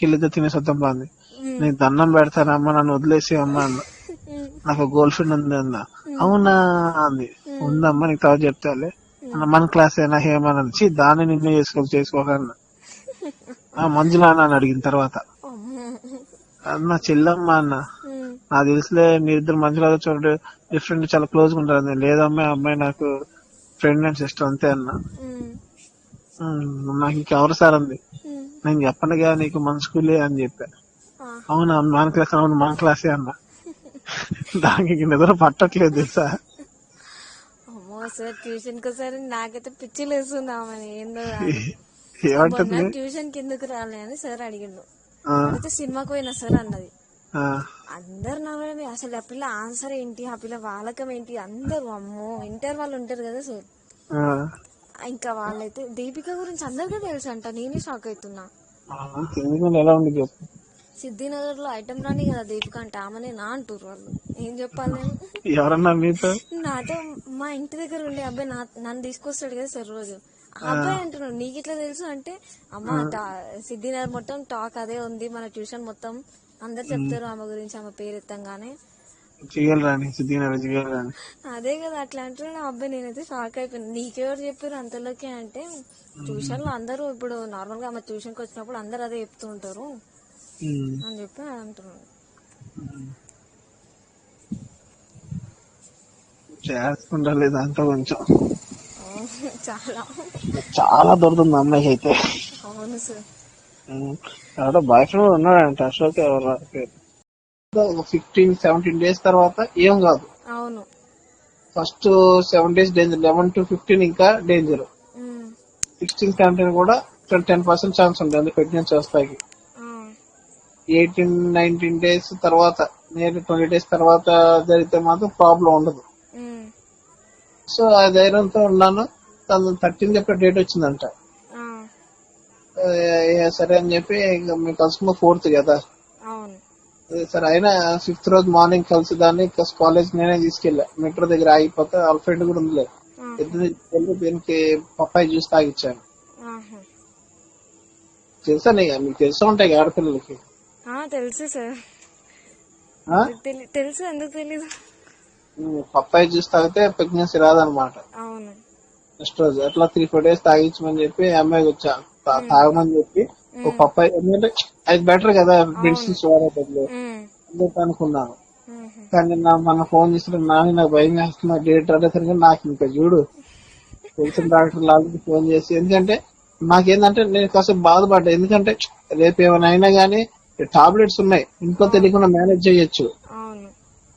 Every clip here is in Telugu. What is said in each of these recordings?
వెళ్ళిద్దో తినేసి వద్దాం బాగుంది. ఉమ్, నేను దండం పెడతాను అమ్మ నన్ను వదిలేసి అమ్మ అన్న. నాకు గర్ల్ ఫ్రెండ్ ఉంది అన్న. అవునా అంది. ఉందమ్మా నీకు తర్వాత చెప్తాలే. అన్న మన క్లాస్ అయినా హేమని చి దాన్ని నిన్నే చేసుకో చేసుకోకన్నా ఆ మంజులా అని అడిగిన తర్వాత. అన్న చెల్లమ్మ అన్న. నాకు తెలుసులే మీరిద్దరు మంచిగా చూడండి డిఫరెంట్ చాలా క్లోజ్గా ఉంటారు అంది. లేదమ్మా అమ్మాయి నాకు ఫ్రెండ్ అండ్ సిస్టర్ అంతే అన్న. ఉమ్, "ఉమ్, నాకు ఇంకెవరు సార్ అంది. నేను చెప్పనుగా నీకు మన స్కూలే అని చెప్పా. అవునా మన క్లాస్ అవును మన క్లాసే అన్న. దానికి నిద్ర పట్టట్లేదు తెలుసా? అమ్మో సార్ ట్యూషన్కి ఒకసారి నాకైతే పిచ్చి లేస్తుంది ఆమె ఏందో. ఏమంటుంది? ట్యూషన్కి ఎందుకు రాలే అని సార్ అడిగిండు. అడిగితే సినిమాకి పోయినా సార్ అన్నది. అందరు నవ్వడమే అసలు ఆ పిల్ల ఆన్సర్ ఏంటి? ఆ పిల్ల వాలకం ఏంటి? అందరు అమ్మో ఇంటర్ వాళ్ళు ఉంటారు కదా సార్. ఇంకా వాళ్ళైతే దీపిక గురించి అందరికీ తెలుసు అంట నేనే షాక్ అవుతున్నా ఆ, తెలియకుండా ఎలా ఉంది చెప్పు. సిద్ధినగర్లో ఐటమ్ రాని కదా దీపిక అంటే ఆమెనే నా అంటారు వాళ్ళు. ఏం చెప్పాలి నేను? ఎవరన్నా మీతో? నాతో మా ఇంటి దగ్గర ఉండే అబ్బాయి నా నన్ను తీసుకొస్తాడు కదా సార్ రోజు. అబ్బాయి అంటున్నాడు నీకు ఇట్లా తెలుసు? అంటే అమ్మ సిద్ధినగర్ మొత్తం టాక్ అదే ఉంది మన ట్యూషన్ మొత్తం అందరు చెప్తారు ఆమె గురించి ఆమె పేరు ఎత్తంగానే సిద్ధినగర్ అదే కదా అట్లా అంటున్నాడు ఆ అబ్బాయి నేనైతే షాక్ అయిపోయాను. నీకెవరు చెప్పారు అంతలోకి అంటే ట్యూషన్లో అందరూ ఇప్పుడు నార్మల్గా ఆమె ట్యూషన్కి వచ్చినప్పుడు అందరు అదే చెప్తూ ఉంటారు. అని చెప్పి అంటున్నాడు. చేసుకుండాలి దాంతో కొంచెం. చాలా. చాలా దొరుకుతుంది అమ్మాయికి అయితే. అవును సార్. బాయ్ ఫ్రెండ్ కూడా ఉన్నాడంట అశోక్ ఎవరు ఫిఫ్టీన్ సెవెంటీన్ డేస్ తర్వాత ఏం కాదు. అవును. First seven days danger eleven to fifteen ఇంకా డేంజర్ సిక్స్టీన్ సెవెంటీన్ కూడా టెన్ పర్సెంట్ ఛాన్స్ ఉంది అందులో ప్రెగ్నెన్సీ వస్తాయి ఎయిటీన్ నైన్టీన్ డేస్ తర్వాత నియర్ ట్వంటీ డేస్ తర్వాత జరిగితే మాత్రం ప్రాబ్లం ఉండదు. సో ఆ ధైర్యంతో ఉన్నాను. తను థర్టీన్ చెప్పే డేట్ వచ్చిందంట. సరే అని చెప్పి ఇంకా మేము కలుసుకున్న ఫోర్త్ కదా. సరే అయినా ఫిఫ్త్ రోజు మార్నింగ్ కలిసి దాన్ని కాలేజ్ నేనే తీసుకెళ్ళా. మెట్రో దగ్గర ఆగిపోతే వాళ్ళ ఫ్రెండ్ కూడా ఉందిలే. ఇద్దరు దీనికి పప్పాయి జ్యూస్ తాగిచ్చాను. తెలుసా మీకు తెలుసా ఉంటాయి ఆడపిల్లలకి? తెలుసు సార్. తెలుసు ఎందుకు తెలీదు. పప్పాయి జ్యూస్ తాగితే ప్రెగ్నెన్సీ రాదనమాట నెక్స్ట్ రోజు. అట్లా త్రీ ఫోర్ డేస్ తాగించమని చెప్పి అమ్మాయికి వచ్చా. తాగమని చెప్పి ఒక పప్పాయి ఎందుకంటే అది బెటర్ కదా మెడిసిన్స్ వాడే బదులు. ఉమ్, అని చెప్పి అనుకున్నాను. కానీ నా మన ఫోన్ చేసిన నాని నాకు భయం వేస్తున్నా డేట్ అడేసరికి నాకు ఇంకా చూడు. తెలిసిన డాక్టర్ లాగా ఫోన్ చేసి ఎందుకంటే నాకేందంటే నేను కాసేపు బాధపడ్డా. ఎందుకంటే రేపు ఏమైనా అయినా గానీ టాబ్లెట్స్ ఉన్నాయి. ఇంట్లో తెలియకుండా మేనేజ్ చేయొచ్చు.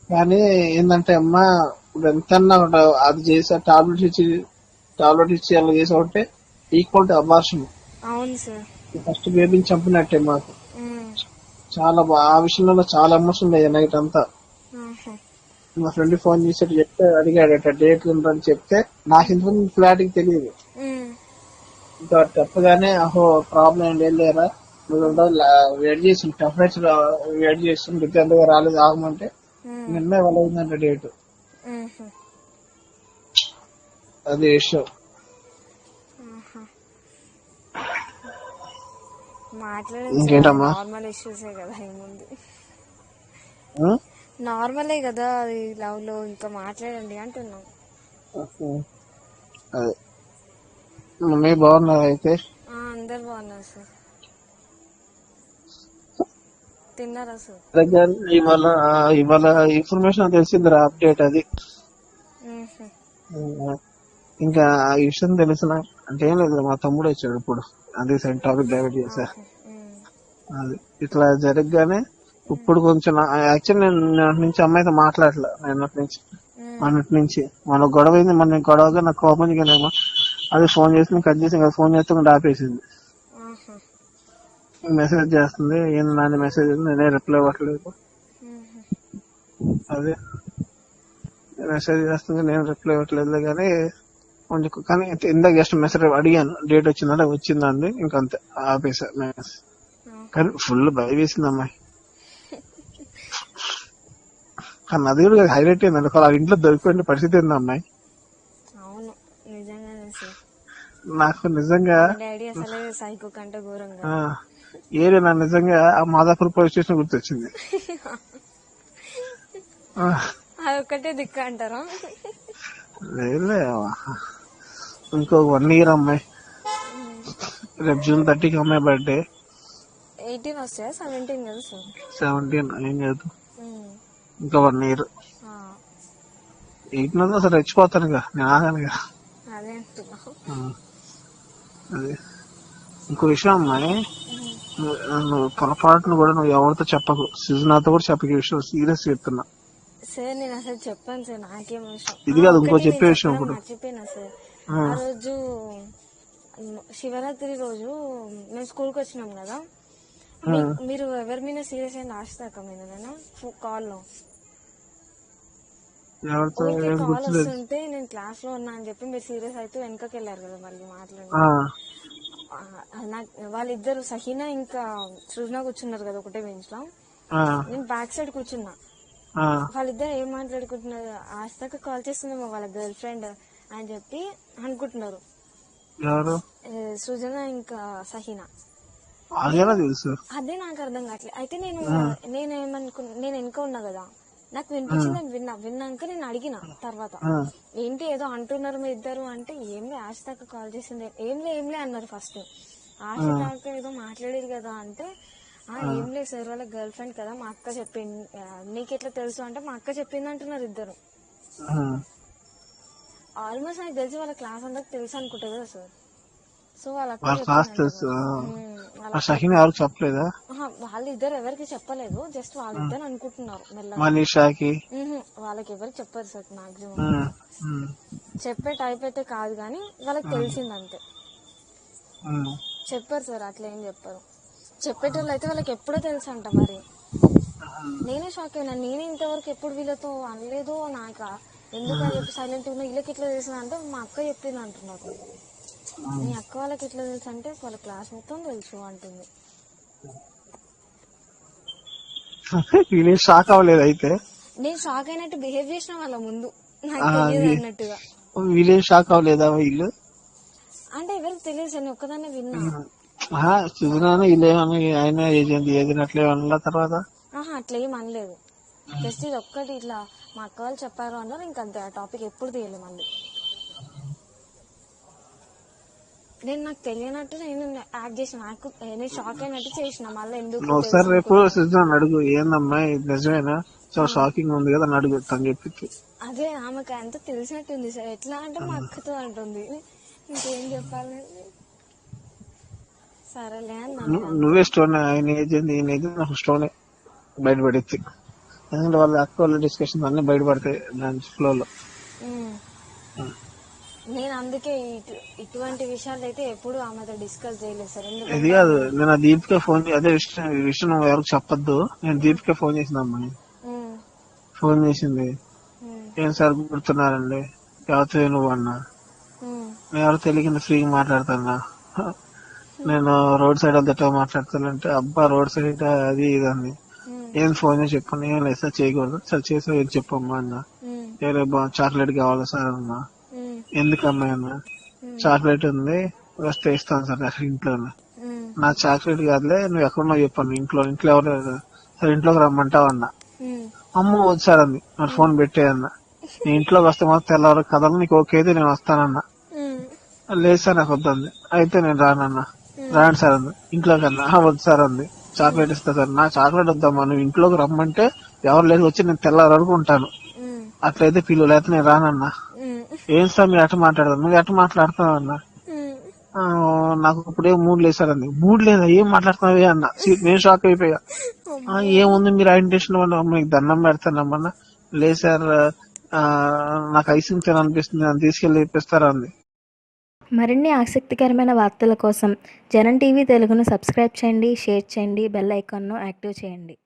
కానీ ఏంటంటే అమ్మా ఇప్పుడు ఒక అది చేసా టాబ్లెట్స్ ఇచ్చి టాబ్లెట్ ఇచ్చి అలా చేసామంటే ఈక్వల్ టు అబార్షన్ అవును సార్. ఫస్ట్ బేబీని చంపినట్టే మాకు. చాలా ఆ విషయంలో చాలా ఎమోషన్ అయ్యా నైట్ అంతా. మా ఫ్రెండ్ ఫోన్ చేసి చెప్తే అడిగాడట డేట్ ఉందని చెప్తే నాకు ఇంతకుముందు ఫ్లాట్కి తెలియదు ఇంకా చెప్పగానే అహో ప్రాబ్లం ఏం లేదు లేరా నువ్వు వెయిట్ చేసి టెంపరేచర్ వెయిట్ చేస్తుంది ఎందుకు రాలేదు ఆగమంటే. నిన్న వాళ్ళ డేట్. అది విషయం ఆహా. ఇంకేంటమ్మా? నార్మల్ ఇష్యూసే కదా ఏముంది? నార్మలే కదా అది లవ్లో ఇంకా మాట్లాడండి అంటున్నాం. అదే. మమ్మీ బాగున్నారు అయితే? ఆ, అందరు బాగున్నారు సార్. తిన్నారా సార్? ఇవాళ ఇవాళ ఇన్ఫర్మేషన్ తెలిసిందిరా అప్డేట్ అది. ఇంకా ఆ విషయం తెలిసిన అంటే ఏం లేదు మా తమ్ముడు వచ్చాడు ఇప్పుడు. అదే సైడ్ టాపిక్ డైవర్ట్ చేశా అది. ఇట్లా జరగగానే ఇప్పుడు కొంచెం యాక్చువల్ నేను నిన్నటి నుంచి అమ్మాయితో మాట్లాడలే. నిన్నటి నుంచి. ఉమ్, మొన్నటి నుంచి. మన గొడవ అయింది మన గొడవగా నాకు కోపం దిగానేమో అది ఫోన్ చేసి కట్ చేసి ఫోన్ చేస్తే ఆపేసింది. మెసేజ్ చేస్తుంది ఏం నాని మెసేజ్ నేనే రిప్లై ఇవ్వట్లేదు. అదే. మెసేజ్ చేస్తుంది నేను రిప్లై ఇవ్వట్లేదు కానీ కొంచెం కానీ ఇందాక జస్ట్ మెసేజ్ అడిగాను డేట్ వచ్చిందంటే వచ్చిందండి ఇంకంతే ఆపేసా మెసేజ్. కానీ ఫుల్ భయ వేసింది అమ్మాయి కానీ అది కూడా హైలైట్ అయిందండి ఒకవేళ ఆ ఇంట్లో దొరికిపోయిన పరిస్థితి ఏంది అమ్మాయి. అవును నిజంగానే సార్ నాకు నిజంగా డాడీ అసలే సైకో కంటే ఘోరంగా ఆ, ఏరియా నాకు నిజంగా ఆ మాదాపూర్ పోలీస్ స్టేషన్ గుర్తొచ్చింది. ఆ, అది ఒక్కటే దిక్కు అంటారా? లేదులే ఇంకో వన్ ఇయర్ అమ్మాయి. రేపు జూన్ థర్టీకి అమ్మాయి బర్త్డే ఎయిటీన్ వస్తాయా? సెవెంటీన్ కదా సార్ సెవెంటీన్ ఏం కాదు. ఇంకా వన్ ఇయర్ ఆ, ఎయిట్ మంది అసలు రెచ్చిపోతాను ఇక. నేను ఆగానుగా అదే అంటున్నా. ఆ, అదే. ఇంకో విషయం అమ్మాయి. నువ్వు పొరపాటును కూడా నువ్వు ఎవరితో చెప్పకు. సుజనాతో కూడా చెప్పకు. విషయం సీరియస్ చెప్తున్నా. సార్ నేను అసలు చెప్పాను సార్ నాకేం విషయం. ఇది కాదు, ఇంకో చెప్పే విషయం ఇప్పుడు. మర్చిపోయినా సార్. ఆ. రోజు శివరాత్రి రోజు మేము స్కూల్కి వచ్చినాం కదా. మీరు ఎవరి మీద సీరియస్ అయింది ఆశతాక మీద కాల్లో. ఎవరితో ఊరికే ఏం కాల్ వస్తుంటే నేను క్లాస్లో ఉన్నా అని చెప్పి మీరు సీరియస్ అయితే వెనకకి వెళ్ళారు కదా మళ్ళీ మాట్లాడి. వాళ్ళిద్దరు సహీనా ఇంకా సృజన కూర్చున్నారు కదా ఒకటే బెంచ్లో. నేను బ్యాక్ సైడ్ కూర్చున్నా. వాళ్ళిద్దరు ఏం మాట్లాడుకుంటున్నారు? ఆస్తాక కాల్ చేస్తుందేమో వాళ్ళ గర్ల్ ఫ్రెండ్ అని చెప్పి అనుకుంటున్నారు. సృజన ఇంకా సహీనా. తెలుసు అదే నాకు అర్థం కావట్లేదు అయితే నేను నేను ఏమనుకున్నా నేను వెనుక ఉన్నా కదా? నాకు వినిపించింది నేను విన్నా. విన్నాక నేను అడిగిన తర్వాత. ఏంటి ఏదో అంటున్నారు మీ ఇద్దరు అంటే ఏంలే ఆశ దాకా కాల్ చేసింది. ఏంలే ఏంలే అన్నారు ఫస్ట్. ఆశ దాకా ఏదో మాట్లాడారు కదా అంటే ఆ ఏం లేదు సార్ వాళ్ళ గర్ల్ ఫ్రెండ్ కదా మా అక్క చెప్పింది. నీకెట్లా తెలుసు? అంటే మా అక్క చెప్పింది అంటున్నారు ఇద్దరు. ఆల్మోస్ట్ నాకు తెలిసి వాళ్ళ క్లాస్ అందరికి తెలుసు అనుకుంటా కదా సార్. సో వాళ్ళ ఆ. షహీన్ ఎవరికి చెప్పలేదా? వాళ్ళిద్దరు ఎవరికి చెప్పలేదు జస్ట్ వాళ్ళిద్దరు అనుకుంటున్నారు మనీషాకి. వాళ్ళకి ఎవరికి చెప్పారు సార్ మాక్సిమం. చెప్పే టైప్ అయితే కాదు కానీ వాళ్ళకి తెలిసింది అంతే ఉమ్. చెప్పారు సార్ అట్లా ఏం చెప్పారు. చెప్పేటోళ్ళు అయితే వాళ్ళకి ఎప్పుడో తెలుసు అంట మరి. నేనే షాక్ అయినా నేనే ఇంతవరకు ఎప్పుడు వీళ్ళతో అనలేదు నాకు? ఎందుకు చెప్పి సైలెంట్ ఉన్నా వీళ్ళకి ఎట్లా తెలిసింది అంటే మా అక్క చెప్పింది అంటున్నారు. మీ అక్క వాళ్ళకి ఎట్లా తెలుసు అంటే వాళ్ళ క్లాస్ మొత్తం తెలుసు అంటుంది. వీళ్ళేం షాక్ అవ్వలేదు అయితే. నేను షాక్ అయినట్టు బిహేవ్ చేసిన వాళ్ళ ముందు. నాకు తెలియదు అన్నట్టుగా. వీళ్ళేం షాక్ అవ్వలేదా వీళ్ళు? అంటే ఎవరికి తెలియదు నేను ఒక్కదాన్నే విన్నా. సుజనాను వీళ్ళేమని ఆయన ఏజెంట్ అట్లా ఏమన్నా తర్వాత? ఆహా అట్లా ఏం అనలేదు. జస్ట్ ఇది ఒక్కటి ఇట్లా మా అక్క వాళ్ళు చెప్పారు అన్నారు ఇంకంతే ఆ టాపిక్ ఎప్పుడు తీయలే మళ్ళీ. నేను నాకు తెలియనట్టు నేను యాక్ట్ చేసిన. నాకు నేను షాక్ అయినట్టు చేసిన. మళ్ళీ ఎందుకు ఒకసారి రేపు సుజనాన్ని అడుగు ఏందమ్మా ఇది నిజమేనా? చాలా షాకింగ్ ఉంది కదా అని అడుగు తను చెప్పి అదే ఆమెకు అంత తెలిసినట్టుంది సార్. ఎట్లా అంటే మా అక్కతో అంటుంది. ఇంకేం చెప్పాలి? సరేలే అని నన్ను ను- నువ్వే స్టోన్ ఆయన ఏజెంట్ ఈయన ఏజెంట్ నాకు స్టోనే బయటపడేది ఎందుకంటే వాళ్ళ అక్క వాళ్ళ డిస్కషన్ అన్ని బయటపడతాయి దాని ఫ్లో లో. ఉమ్. నేను అందుకే ఇటు- ఇటువంటి విషయాలు అయితే ఎప్పుడు ఆమెతో డిస్కస్ చేయలేదు సార్. ఇది కాదు నేను ఆ దీపిక ఫోన్ చే- అదే విషయం ఈ విషయం నువ్వు ఎవరికి చెప్పొద్దు. నేను దీపిక ఫోన్ చేసిన అమ్మాయి ఉమ్, ఫోన్ చేసింది. ఉమ్, ఏం సార్ గుర్తున్నారండి? ఎవరితో నువ్వు అన్నా? ఉమ్, నేను ఎవరు తెలియకుండా ఫ్రీగా మాట్లాడుతున్నా నేను రోడ్ సైడ్ అంతటా మాట్లాడతానంటే అబ్బా రోడ్ సైడ్ అది ఇది అంది ఉమ్, ఏం ఫోన్ చేసి చెప్పండి ఏం లేదు సార్ చేయకూడదు. సార్ చేసా ఏం చెప్పమ్మా అన్న. ఉమ్, వేరే చాక్లెట్ కావాలా సార్ అన్నా? ఉమ్, ఎందుకు అమ్మాయి అన్న చాక్లెట్ ఉంది వస్తే ఇస్తాను సార్ అక్కడ ఇంట్లో నా చాక్లెట్ కాదులే నువ్వు ఎక్కడున్నావు చెప్పాను ఇంట్లో ఇంట్లో ఎవరు లేరు. సరే ఇంట్లోకి రమ్మంటావు అన్న. అమ్మ వచ్చారు అంది. మరి ఫోన్ పెట్టేయన్న నీ ఇంట్లోకి వస్తే మాత్రం తెల్లవారు కథలు నీకు ఓకే అయితే నేను వస్తానన్నా. లేదు సార్ నాకు వద్దంది అయితే నేను రానన్నా రాను సార్ అంది. ఇంట్లోకి అన్నా. "ఆ, వద్దు సార్ అంది. చాక్లెట్ ఇస్తా సార్. నా చాక్లెట్ వద్దమ్మా నువ్వు ఇంట్లోకి రమ్మంటే ఎవరు లేదు వచ్చి నేను తెల్లారి ఉంటాను. ఉమ్, అట్లయితే పిల్లలు లేకపోతే నేను రానన్నా. ఏం సార్ మీరు ఎట్ట మాట్లాడదాం? నువ్వు ఎట్ట మాట్లాడుతున్నావు అన్నా? ఉమ్. "ఆ, నాకు ఇప్పుడే మూడు లేదు సార్ అంది మూడు లేదా? ఏం మాట్లాడుతున్నావే అన్న? నేను షాక్ అయిపోయా. "ఆ, ఏముంది? మీరు వల్ల మీకు దండం పెడతానమ్మన్నా లేదు సార్ ఆ, నాకు ఐస్ క్రీమ్ తినాలనిపిస్తుంది. నన్ను తీసుకెళ్ళి ఇప్పిస్తారా అంది. మరిన్ని ఆసక్తికరమైన వార్తల కోసం జనం టీవీ తెలుగును సబ్స్క్రైబ్ చేయండి షేర్ చేయండి బెల్ ఐకాన్ను యాక్టివ్ చేయండి.